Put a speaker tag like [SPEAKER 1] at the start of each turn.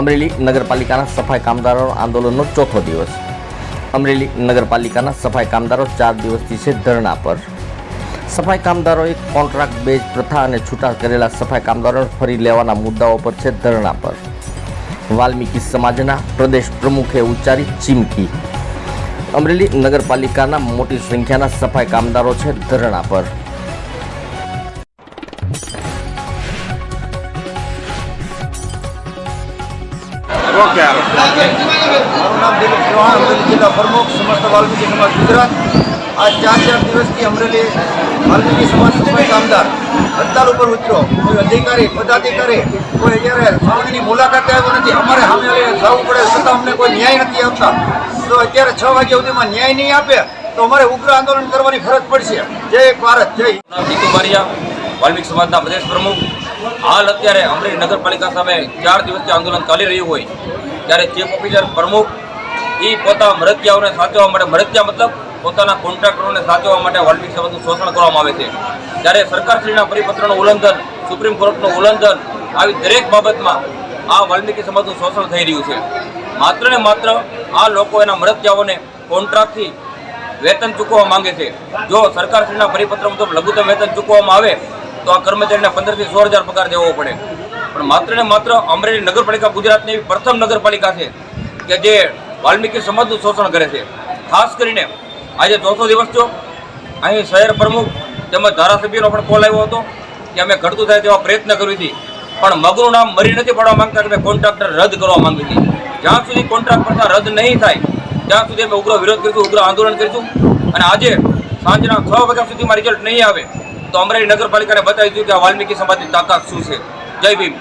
[SPEAKER 1] અમરેલી નગરપાલિકાના સફાઈ કામદારો આંદોલનનો ચોથો દિવસ. અમરેલી નગરપાલિકાના સફાઈ કામદારો ચાર દિવસથી છે ધરણા પર. સફાઈ કામદારોએ કોન્ટ્રાક્ટ બેઝ પ્રથા અને છૂટા કરેલા સફાઈ કામદારોને ફરી લેવાના મુદ્દાઓ પર છે ધરણા પર. વાલ્મીકી સમાજના પ્રદેશ પ્રમુખે ઉચ્ચારી ચીમકી. અમરેલી નગરપાલિકાના મોટી સંખ્યાના સફાઈ કામદારો છે ધરણા પર.
[SPEAKER 2] ઓકે
[SPEAKER 3] મારું નામ દિલીપ ચૌહાણ અમરેલી જિલ્લા પ્રમુખ સમસ્ત વાલ્મીકી સમાજ ગુજરાત. આ ચાર ચાર દિવસથી અમરેલી વાલ્મીકી સમાજ સફાઈ કામદાર. હડતાલ ઉપર ઉતર્યો. કોઈ અધિકારી પદાધિકારી કોઈ અત્યારે સાવણીની મુલાકાતે આવ્યો નથી. અમારે સામે જવું પડે છતાં અમને કોઈ ન્યાય નથી આપતા. તો અત્યારે છ વાગ્યા સુધીમાં ન્યાય નહીં આપે તો અમારે ઉગ્ર આંદોલન કરવાની ફરજ પડશે. જય ભારત જય
[SPEAKER 2] નીતુ બારિયા વાલ્મીક સમાજના પ્રદેશ પ્રમુખ. હાલ અત્યારે અમરેલી નગરપાલિકા સામે ચાર દિવસથી આંદોલન ચાલી રહ્યું હોય, ત્યારે ચીફ ઓફિસર પ્રમુખ એ પોતા મરતિયાઓને સાચવવા માટે મરતિયા મતલબ પોતાના કોન્ટ્રાક્ટરોને સાચવવા માટે વાલ્મીક સમાજનું શોષણ કરવામાં આવે છે. ત્યારે સરકારશ્રીના પરિપત્રનું ઉલ્લંઘન, સુપ્રીમ કોર્ટનું ઉલ્લંઘન, આવી દરેક બાબતમાં આ વાલ્મીકી સમાજનું શોષણ થઈ રહ્યું છે. માત્ર ને માત્ર આ લોકો એના મરતિયાઓને કોન્ટ્રાક્ટથી વેતન ચૂકવવા માંગે છે. જો સરકારશ્રીના પરિપત્ર મુજબ લઘુત્તમ વેતન ચૂકવવામાં આવે તો આ કર્મચારીને પંદરથી સોળ હજાર પગાર દેવો પડે. પણ માત્ર ને માત્ર અમરેલી નગરપાલિકા ગુજરાતની પ્રથમ નગરપાલિકા છે કે જે વાલ્મીકી સમાજનું શોષણ કરે છે. ખાસ કરીને આજે ચોથો દિવસ છો અહીં શહેર પ્રમુખ તેમજ ધારાસભ્યનો પણ કોલ આવ્યો હતો કે અમે ઘટતું થાય તેવા પ્રયત્ન કરી હતી પણ મગનું નામ મરી નથી પડવા માંગતા કે અમે કોન્ટ્રાક્ટર રદ કરવા માંગી હતી જ્યાં સુધી કોન્ટ્રાક્ટ પડતા રદ નહીં થાય, ત્યાં સુધી અમે ઉગ્ર વિરોધ કરીશું, ઉગ્ર આંદોલન કરીશું. અને આજે સાંજના છ વાગ્યા સુધીમાં રિઝલ્ટ નહીં આવે. તો અમરેલી નગરપાલિકાને બતાવી દીધું કે આ વાલ્મીકી સમાજની તાકાત શું છે. જય ભીમ.